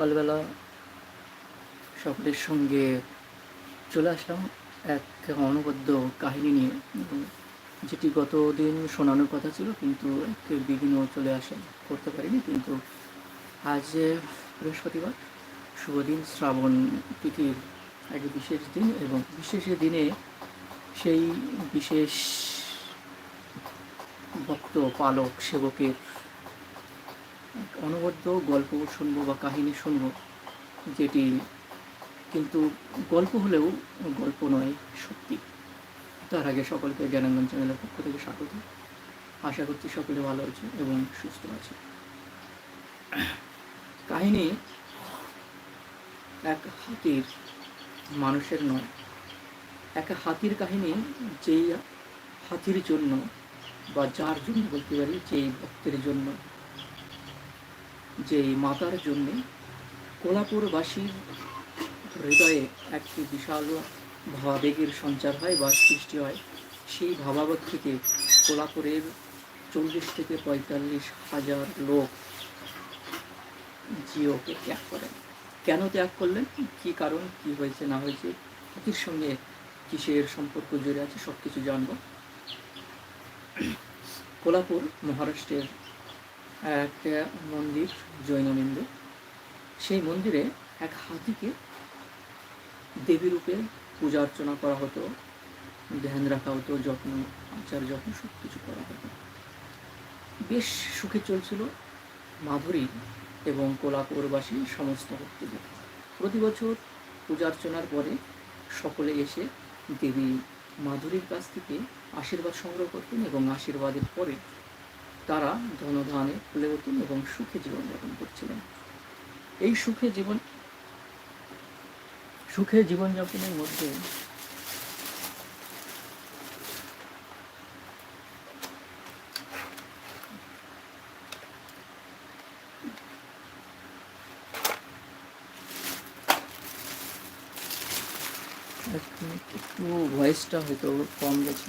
সকালবেলা সকলের সঙ্গে চলে আসলাম এক অনবদ্য কাহিনী নিয়ে। যেটি গত দিন শোনানোর কথা ছিল, কিন্তু একটু বিঘ্ন চলে আসে করতে পারিনি। কিন্তু আজ বৃহস্পতিবার শুভ দিন শ্রাবণ তিথির এক বিশেষ দিন এবং বিশেষ দিনে সেই বিশেষ ভক্ত, পালক, সেবকের এক অনবদ্য গল্প শুনব বা কাহিনী শুনব যেটি কিন্তু গল্প হলেও গল্প নয়, সত্যি। তার আগে সকলকে জ্ঞানাঙ্গন চ্যানেলের পক্ষ থেকে স্বাগত। আশা করছি সকলে ভালো আছে এবং সুস্থ আছে। কাহিনী এক হাতির, মানুষের নয়। এক হাতির কাহিনী যেই হাতির জন্য বা যার জন্য বলতে পারি, যেই ভক্তের জন্য। যেই মাতার জন্য কোলাপুরবাসীর হৃদয়ে একটি বিশাল ভাবাবেগের সঞ্চার হয় বা সৃষ্টি হয়। সেই ভাবাবেগ থেকে কোলাপুরের চল্লিশ থেকে পঁয়তাল্লিশ হাজার লোক জিওকে ত্যাগ করেন। কেন ত্যাগ করলেন? কি কারণ? কি হয়েছে, না হয়েছে? হাতির সঙ্গে কিসের সম্পর্ক জড়িয়ে আছে? সব কিছু জানব। কোলাপুর মহারাষ্ট্রের একটা মন্দির, জৈন মন্দির। সেই মন্দিরে এক হাতিকে দেবী রূপে পূজা অর্চনা করা হতো, ধ্যান রাখা হতো, যত্ন, আচার, যত্ন সব কিছু করা হতো। বেশ সুখে চলছিল মাধুরী এবং কোলাপুরবাসী সমস্ত ভক্তদের। প্রতি বছর পূজা অর্চনার পরে সকলে এসে দেবী মাধুরীর কাছ থেকে আশীর্বাদ সংগ্রহ করতেন এবং আশীর্বাদের পরে তারা ধনধানে ফুলে হতেন এবং সুখে জীবনযাপন করছিলেন। এই সুখে জীবন, সুখে জীবনযাপনের মধ্যে একটু ভয়েসটা হয়তো কম গেছে।